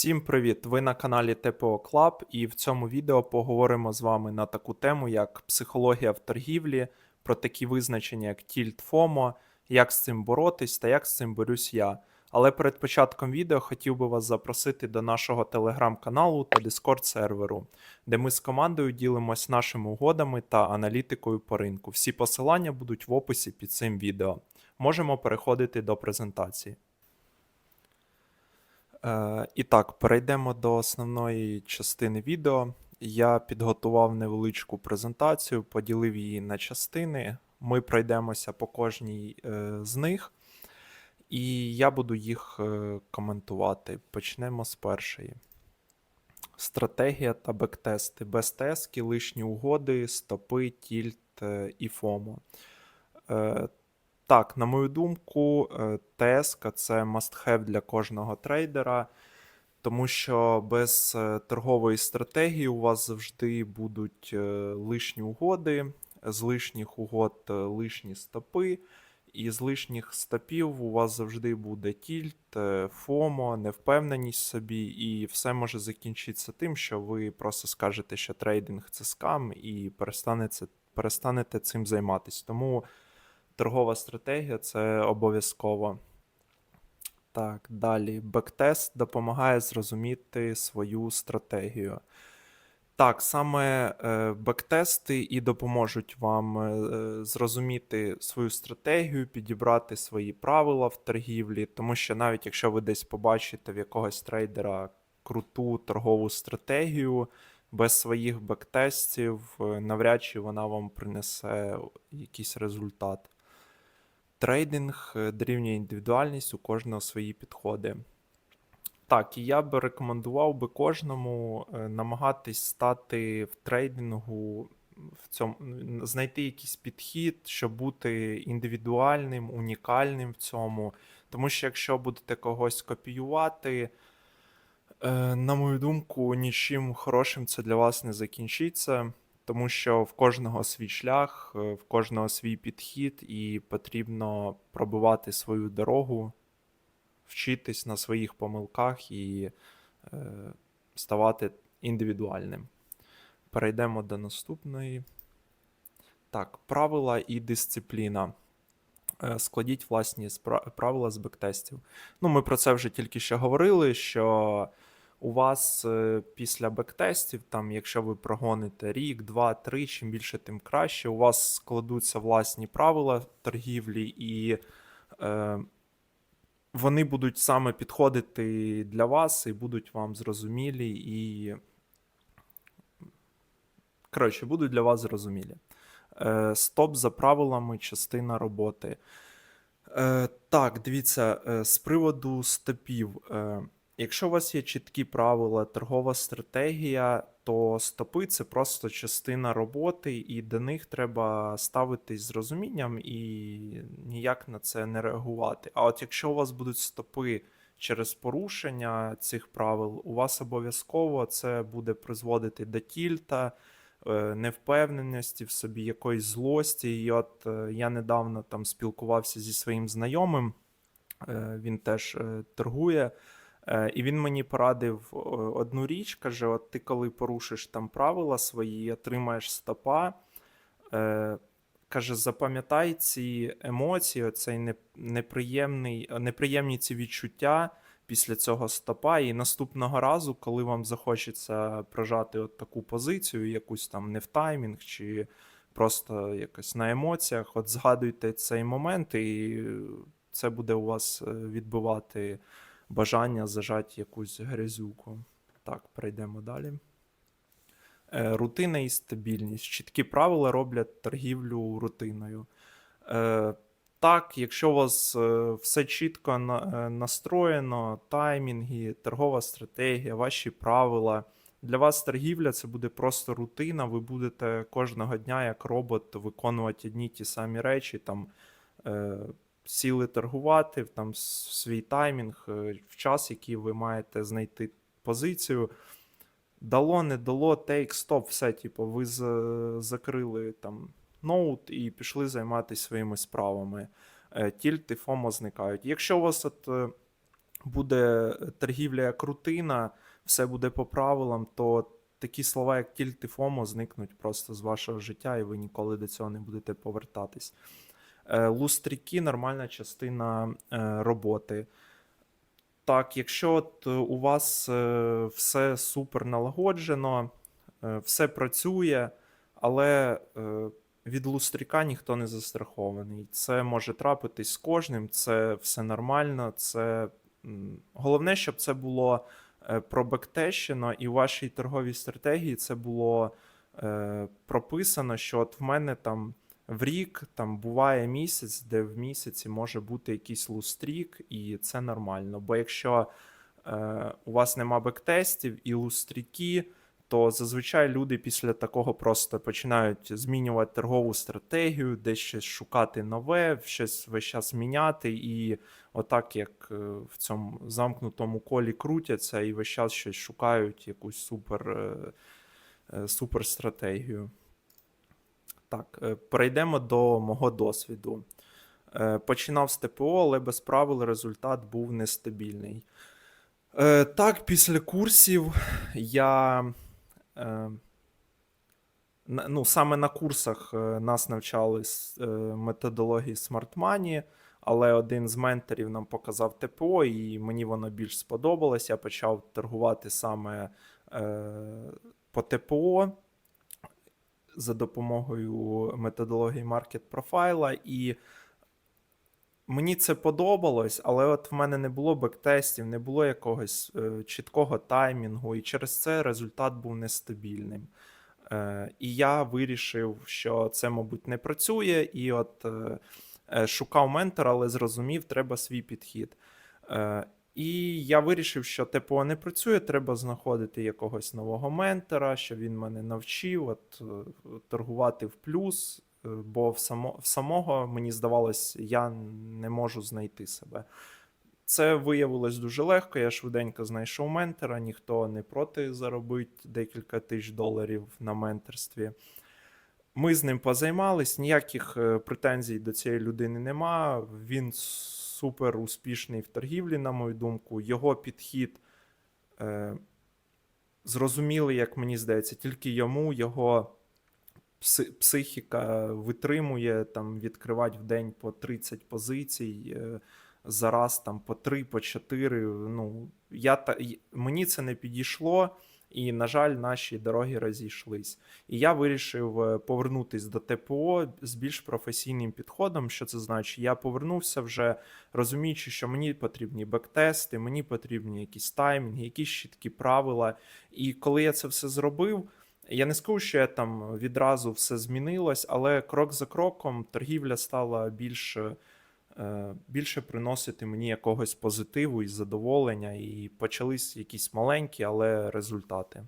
Всім привіт! Ви на каналі ТПО Club і в цьому відео поговоримо з вами на таку тему, як психологія в торгівлі, про такі визначення, як тільт ФОМО, як з цим боротись та як з цим борюсь я. Але перед початком відео хотів би вас запросити до нашого телеграм-каналу та дискорд серверу, де ми з командою ділимось нашими угодами та аналітикою по ринку. Всі посилання будуть в описі під цим відео. Можемо переходити до презентації. Е, і так, перейдемо до основної частини відео. Я підготував невеличку презентацію, поділив її на частини. Ми пройдемося по кожній е, з них, і я буду їх е, коментувати. Почнемо з першої. Стратегія та бектести. Без тески, лишні угоди, стопи, тільт і ФОМО. Так, на мою думку, е, ТСК це must-have для кожного трейдера, тому що без е, торгової стратегії у вас завжди будуть е, лишні угоди, з лишніх угод лишні стопи, і з лишніх стопів у вас завжди буде тільт, ФОМО, невпевненість собі, і все може закінчитися тим, що ви просто скажете, що трейдинг це скам, і перестанете, перестанете цим займатися. Тому торгова стратегія це обов'язково. Так, далі. Бектест допомагає зрозуміти свою стратегію. Так, саме е, бектести і допоможуть вам е, зрозуміти свою стратегію, підібрати свої правила в торгівлі, тому що навіть якщо ви десь побачите в якогось трейдера круту торгову стратегію, без своїх бектестів, е, навряд чи вона вам принесе якийсь результат. Трейдинг е, дорівнює індивідуальність, у кожного свої підходи. Так, і я би рекомендував би кожному е, намагатись стати в трейдингу, в цьому, знайти якийсь підхід, щоб бути індивідуальним, унікальним в цьому. Тому що якщо будете когось копіювати, е, на мою думку, нічим хорошим це для вас не закінчиться, тому що в кожного свій шлях, е, в кожного свій підхід, і потрібно пробивати свою дорогу, вчитись на своїх помилках і е, ставати індивідуальним. Перейдемо до наступної. Так, правила і дисципліна. Е, Складіть власні правила з бектестів. Ну, ми про це вже тільки що говорили, що у вас е, після бектестів, там, якщо ви прогоните рік, два, три, чим більше, тим краще. У вас складуться власні правила торгівлі, і е, вони будуть саме підходити для вас і будуть вам зрозумілі і. Коротше, будуть для вас зрозумілі. Е, стоп за правилами, частина роботи. Е, так, дивіться, е, з приводу стопів. Е, якщо у вас є чіткі правила, торгова стратегія, то стопи це просто частина роботи, і до них треба ставитись з розумінням і ніяк на це не реагувати. А от якщо у вас будуть стопи через порушення цих правил, у вас обов'язково це буде призводити до тільта, е, невпевненості в собі, якоїсь злості. І от е, я недавно там спілкувався зі своїм знайомим, е, він теж торгує. Е, І він мені порадив е, одну річ, каже: от ти коли порушиш там правила свої, отримаєш стопа. е, Каже, запам'ятай ці емоції, оцей неприємний, неприємні ці відчуття після цього стопа. І наступного разу, коли вам захочеться прожати от таку позицію, якусь там не в таймінг, чи просто якось на емоціях, от згадуйте цей момент, і це буде у вас відбивати бажання зажати якусь грязюку. Так, перейдемо далі. Е, Рутина і стабільність. Чіткі правила роблять торгівлю рутиною. Е, Так, якщо у вас е, все чітко настроєно, таймінги, торгова стратегія, ваші правила. Для вас торгівля це буде просто рутина. Ви будете кожного дня, як робот, виконувати одні ті самі речі, там сіли торгувати, там свій таймінг, е, в час, який ви маєте знайти позицію. Дало, не дало, тейк, стоп, все, типу, ви закрили там ноут і пішли займатися своїми справами. Е, Тільт ФОМО зникають. Якщо у вас от, е, буде торгівля як рутина, все буде по правилам, то такі слова, як тільт і ФОМО, зникнуть просто з вашого життя, і ви ніколи до цього не будете повертатись. Е, Лустріки нормальна частина е, роботи. Так, якщо от е, у вас все супер налагоджено, все працює, але від лустріка ніхто не застрахований. Це може трапитись з кожним, це все нормально. Це головне, щоб це було пробектещено, і в вашій торговій стратегії це було прописано, що от в мене там в рік там буває місяць, де в місяці може бути якийсь лустрік, і це нормально. Бо якщо е, у вас нема бектестів і лустріки, то зазвичай люди після такого просто починають змінювати торгову стратегію, десь щось шукати нове, щось весь час міняти, і отак як е, в цьому замкнутому колі крутяться, і весь час щось шукають, якусь супер, е, е, супер стратегію. Так, е, перейдемо до мого досвіду. Е, Починав з ТПО, але без правил результат був нестабільний. Е, Так, після курсів я. Ну, саме на курсах нас навчали методології Money, але один з менторів нам показав ТПО, і мені воно більш сподобалось. Я почав торгувати саме по ТПО за допомогою методології Market Profile, і мені це подобалось, але от в мене не було бектестів, не було якогось е, чіткого таймінгу, і через це результат був нестабільним. Е, і я вирішив, що це, мабуть, не працює, і от е, шукав ментора, але зрозумів, треба свій підхід. І я вирішив, що ТПО не працює, треба знаходити якогось нового ментора, що він мене навчив от, е, торгувати в плюс, е, бо в, само, в самого, мені здавалось, я не можу знайти себе. Це виявилось дуже легко. Я швиденько знайшов ментора, ніхто не проти заробити декілька тисяч доларів на менторстві. Ми з ним позаймались, ніяких е, претензій до цієї людини нема. Він супер успішний в торгівлі, на мою думку. Його підхід е, зрозумілий, як мені здається, тільки йому його пси- психіка витримує там відкривати в день по 30 позицій. Е, зараз там по 3, по 4. Ну, я та, мені це не підійшло, і, на жаль, наші дороги розійшлись. І я вирішив е, повернутись до ТПО з більш професійним підходом. Що це значить? Я повернувся вже розуміючи, що мені потрібні бектести, мені потрібні якісь таймінги, якісь чіткі правила. І коли я це все зробив. Я не скажу, що я там відразу все змінилось, але крок за кроком торгівля стала більш е, більше приносити мені якогось позитиву і задоволення, і почались якісь маленькі, але результати.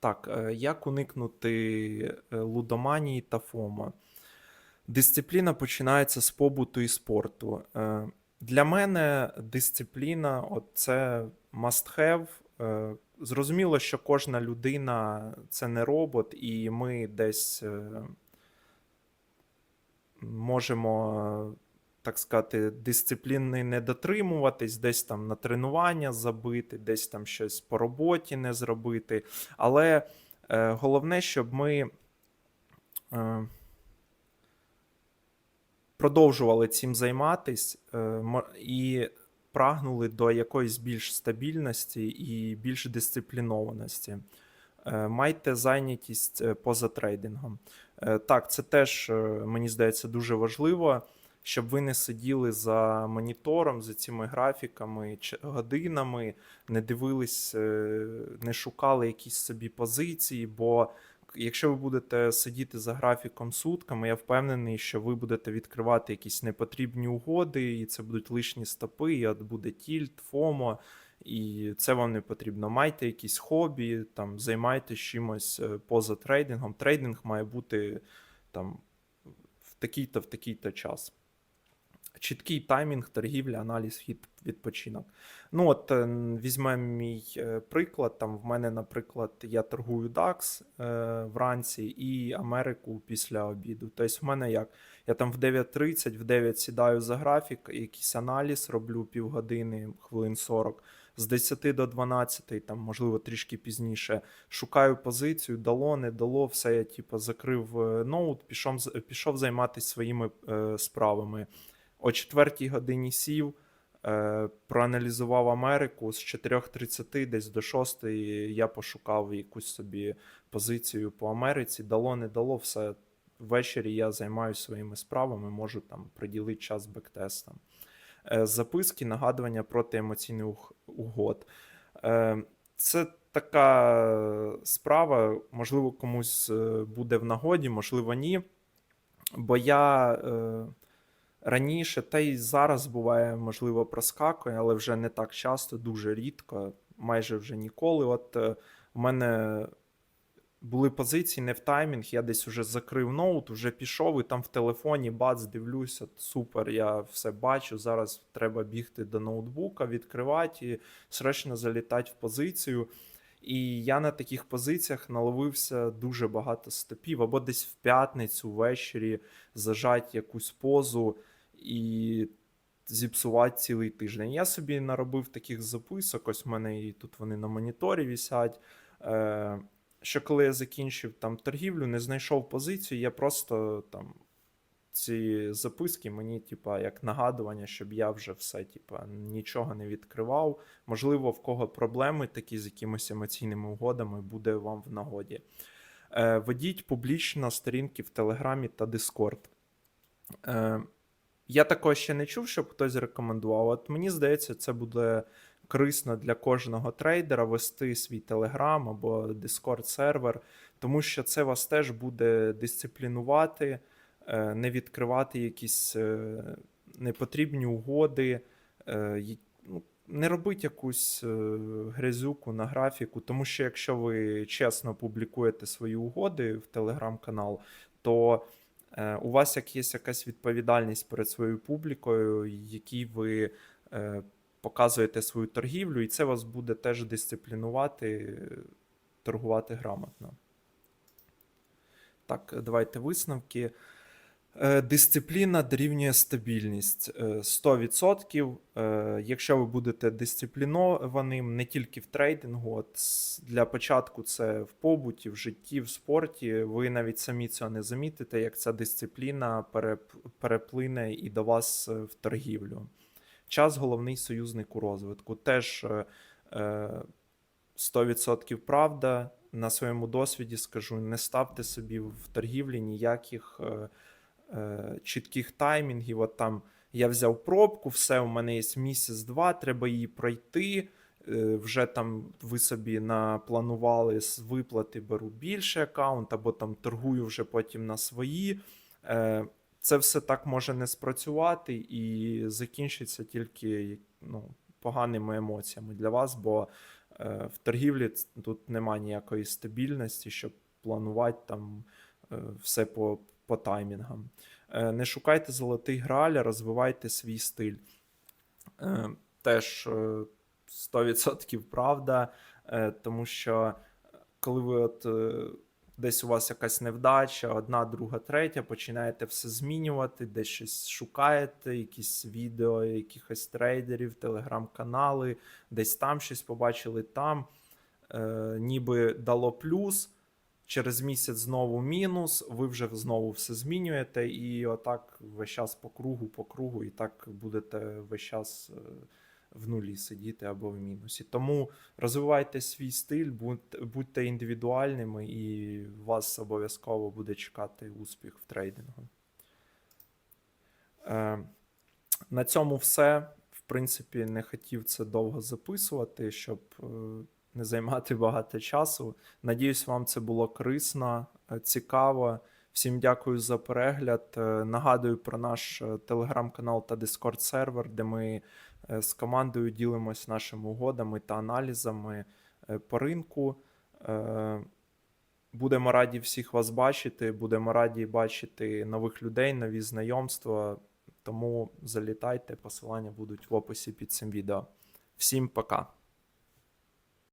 Так, е, як уникнути е, лудоманії та ФОМа? Дисципліна починається з побуту і спорту. Е, Для мене дисципліна це must have. Е, Зрозуміло, що кожна людина це не робот, і ми десь е, можемо, так сказати, дисципліни не дотримуватись, десь там на тренування забити, десь там щось по роботі не зробити. Але е, головне, щоб ми е, продовжували цим займатись е, і прагнули до якоїсь більш стабільності і більш дисциплінованості. Е, Майте зайнятість е, поза трейдингом. Е, Так, це теж, е, мені здається, дуже важливо, щоб ви не сиділи за монітором, за цими графіками, годинами, не дивились, е, не шукали якісь собі позиції, бо якщо ви будете сидіти за графіком сутками, я впевнений, що ви будете відкривати якісь непотрібні угоди, і це будуть лишні стопи, і от буде тільт, ФОМО, і це вам не потрібно. Майте якісь хобі, там займайтесь чимось е, поза трейдингом. Трейдинг має бути там в такий-то в такий-то час. чіткий таймінг, торгівля, аналіз, вхід, відпочинок. Ну, от е, візьмемо мій е, приклад. Там в мене, наприклад, я торгую DAX вранці і Америку після обіду. Тобто, в мене як? Я там в 9.30, в 9 сідаю за графік, якийсь аналіз роблю півгодини, хвилин 40. З 10 до 12, там, можливо, трішки пізніше, шукаю позицію, дало, не дало, все, я типу, закрив е, ноут, пішов, пішов займатися своїми е, справами. О 4 годині сів, е, проаналізував Америку з 4.30 десь до 6 я пошукав якусь собі позицію по Америці. Дало, не дало, все. Ввечері я займаюся своїми справами, можу там приділити час бектестам. Е, записки, нагадування проти емоційних угод. Е, Це така справа, можливо, комусь е, буде в нагоді, можливо, ні. Бо я раніше, та й зараз буває, можливо, проскакує, але вже не так часто, дуже рідко, майже вже ніколи. От в мене були позиції не в таймінг, я десь вже закрив ноут, вже пішов, і там в телефоні бац, дивлюся, супер, я все бачу. Зараз треба бігти до ноутбука, відкривати і срочно залітати в позицію. І я на таких позиціях наловився дуже багато стопів, або десь в п'ятницю ввечері зажать якусь позу і зіпсувати цілий тиждень. Я собі наробив таких записок, ось в мене і тут вони на моніторі вісять. Е, що коли я закінчив там торгівлю, не знайшов позицію, я просто там ці записки мені, типа, як нагадування, щоб я вже все, типа, нічого не відкривав. Можливо, в кого проблеми такі з якимись емоційними угодами буде вам в нагоді. Е, ведіть публічно сторінки в Телеграмі та Discord. Е, я такого ще не чув, щоб хтось рекомендував. От мені здається, це буде корисно для кожного трейдера вести свій Telegram або Discord сервер, тому що це вас теж буде дисциплінувати, е, не відкривати якісь е, непотрібні угоди, е, ну, не робити якусь грязюку на графіку, тому що якщо ви чесно публікуєте свої угоди в телеграм-канал, то у вас як є якась відповідальність перед своєю публікою, якій ви показуєте свою торгівлю, і це вас буде теж дисциплінувати, е, торгувати грамотно. Так, давайте висновки. Е, Дисципліна дорівнює стабільність Е, 100%. Е, Якщо ви будете дисциплінованим не тільки в трейдингу, от для початку це в побуті, в житті, в спорті, ви навіть самі цього не замітите, як ця дисципліна переплине і до вас е, в торгівлю. Час головний союзник у розвитку. Теж е, е, 100% правда. На своєму досвіді скажу: не ставте собі в торгівлі ніяких е, е, чітких таймінгів. От там я взяв пробку, все, у мене є місяць-два, треба її пройти. е, Вже там ви собі напланували з виплати, беру більший аккаунт, або там торгую вже потім на свої. Це все так може не спрацювати і закінчиться тільки ну, поганими емоціями для вас, бо е, в торгівлі тут немає ніякої стабільності, щоб планувати там е, все по, по таймінгам. Е, Не шукайте золотий граль, а розвивайте свій стиль. Теж е, 100% правда, тому що коли ви от десь у вас якась невдача, одна, друга, третя, починаєте все змінювати, десь щось шукаєте, якісь відео, якихось трейдерів, телеграм-канали, десь там щось побачили там, е, ніби дало плюс. Через місяць знову мінус, ви вже знову все змінюєте, і отак весь час по кругу, по кругу, і так будете весь час е, в нулі сидіти або в мінусі. Тому розвивайте свій стиль, будьте, індивідуальними, і вас обов'язково буде чекати успіх в трейдингу. Е, на цьому все. В принципі, не хотів це довго записувати, щоб е, не займати багато часу. Надіюсь, вам це було корисно, е, цікаво. Всім дякую за перегляд. Е, Нагадую про наш е, телеграм-канал та Discord сервер, де ми е, з командою ділимось нашими угодами та аналізами по ринку. Будемо раді всіх вас бачити. Будемо раді бачити нових людей, нові знайомства. Тому залітайте, посилання будуть в описі під цим відео. Всім пока!